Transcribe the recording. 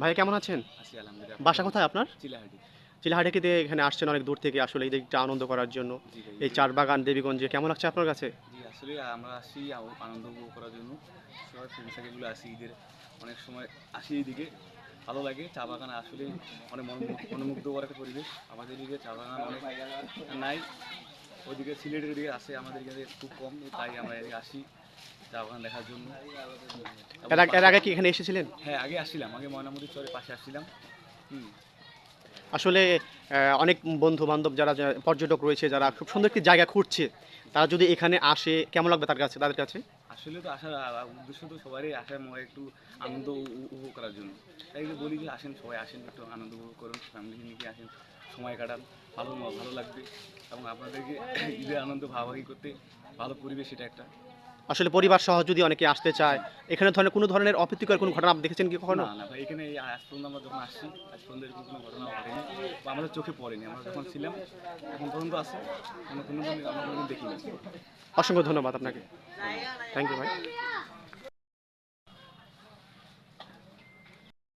ভাই কেমন আছেন? বাসা কোথায় আপনার? চিলাহাটি। চিলাহাটিতে এখানে আসছেন অনেক দূর থেকে আসলে এই দিকটা আনন্দ করার জন্য। এই চার বাগান দেবীগঞ্জে কেমন লাগছে আপনার কাছে? আসলে আমরা আসি আনন্দ উপভোগ করার জন্য। সবাই ফ্রেন্ড সার্কেলগুলো আসি ঈদের। অনেক সময় আসি এইদিকে। ভালো লাগে চা বাগান আসলে অনেক মনোমুগ্ধ মনোমুগ্ধকর একটা পরিবেশ। আমাদের এদিকে চা বাগান অনেক নাই। ওইদিকে সিলেটের দিকে আসে আমাদের এখানে খুব কম তাই আমরা এদিকে আসি চা বাগান দেখার জন্য। এর আগে- কি এখানে এসেছিলেন? হ্যাঁ আগে আসছিলাম আগে চরের পাশে আসছিলাম। হুম। আসলে অনেক বন্ধু বান্ধব যারা পর্যটক রয়েছে যারা খুব সুন্দর একটি জায়গা খুঁজছে তারা যদি এখানে আসে কেমন লাগবে তার কাছে তাদের কাছে? আসলে তো আসার উদ্দেশ্য তো সবারই আসার মনে একটু আনন্দ উপভোগ করার জন্য। তাই বলি যে আসেন সবাই আসেন একটু আনন্দ উপভোগ করুন ফ্যামিলি নিয়ে আসেন। সময় কাটান ভালো ভালো লাগবে এবং আপনাদেরকে ঈদের আনন্দ ভাগাভাগি করতে ভালো পরিবেশ এটা একটা। আসলে পরিবার সহ যদি অনেকে আসতে চায় এখানে ধরনের কোনো ধরনের অপ্রীতিকর কোনো ঘটনা আপনি দেখেছেন কি কখনো? না না ভাই এখানে এই আজ পর্যন্ত আমরা যখন আসছি আজ পর্যন্ত এরকম কোনো ঘটনা ঘটেনি বা আমাদের চোখে পড়েনি। আমরা যখন ছিলাম এখন পর্যন্ত আছে কোনো কোনো আমরা কোনো দেখিনি। অসংখ্য ধন্যবাদ আপনাকে। থ্যাংক ইউ ভাই।